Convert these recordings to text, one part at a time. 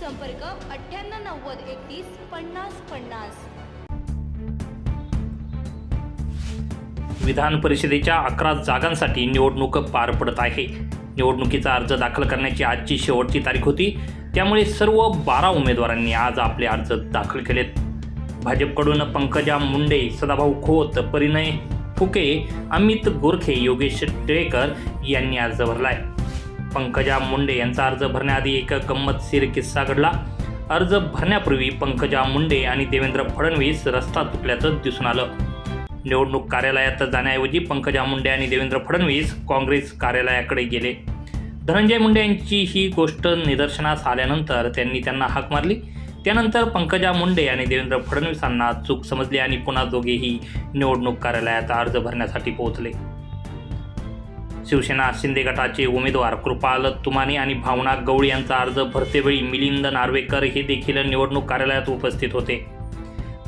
संपर्क अठ्ठ्याण्णव नव्वद एकतीस पन्नास पन्नास. विधान परिषदेच्या अकरा जागांसाठी निवडणूक पार पडत आहे. निवडणुकीचा अर्ज दाखल करण्याची आजची शेवटची तारीख होती. त्यामुळे सर्व बारा उमेदवारांनी आज आपले अर्ज दाखल केलेत. भाजपकडून पंकजा मुंडे सदाभाऊ खोत परिणय फुके अमित गोरखे योगेश टिळेकर यांनी अर्ज भरलाय. पंकजा मुंडे यांचा अर्ज भरण्याआधी एक गंमतशीर किस्सा घडला. अर्ज भरण्यापूर्वी पंकजा मुंडे आणि देवेंद्र फडणवीस रस्ता चुकल्याचं दिसून आलं. निवडणूक कार्यालयात जाण्याऐवजी पंकजा मुंडे आणि देवेंद्र फडणवीस काँग्रेस कार्यालयाकडे गेले. धनंजय मुंडे यांची ही गोष्ट निदर्शनास आल्यानंतर त्यांनी त्यांना हाक मारली. त्यानंतर पंकजा मुंडे आणि देवेंद्र फडणवीसांना चूक समजली आणि पुन्हा दोघेही निवडणूक कार्यालयात अर्ज भरण्यासाठी पोहोचले. शिवसेना शिंदे गटाचे उमेदवार कृपाल तुमाने आणि भावना गौड यांचा अर्ज भरतेवेळी मिलिंद नार्वेकर हे देखील निवडणूक कार्यालयात उपस्थित होते.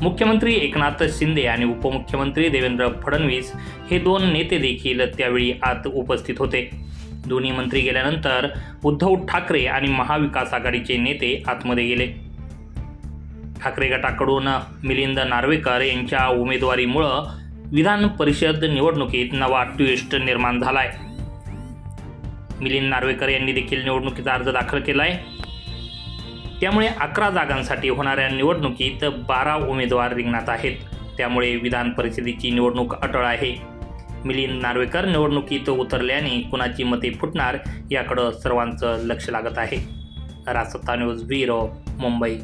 मुख्यमंत्री एकनाथ शिंदे आणि उपमुख्यमंत्री देवेंद्र फडणवीस हे दोन नेते देखील त्यावेळी आत उपस्थित होते. दोन्ही मंत्री गेल्यानंतर उद्धव ठाकरे आणि महाविकास आघाडीचे नेते आतमध्ये गेले. ठाकरे गटाकडून मिलिंद नार्वेकर यांच्या उमेदवारीमुळं विधान परिषद निवडणुकीत नवा ट्विस्ट निर्माण झाला आहे मिलिंद नार्वेकर यांनी देखील निवडणुकीचा अर्ज दाखल केला आहे त्यामुळे अकरा जागांसाठी होणाऱ्या निवडणुकीत बारा उमेदवार रिंगणात आहेत. त्यामुळे विधान परिषदेची निवडणूक अटळ आहे. मिलिंद नार्वेकर निवडणुकीत उतरल्याने कुणाची मते फुटणार याकडं सर्वांचं लक्ष लागत आहे. रासत्ता न्यूज ब्युरो मुंबई.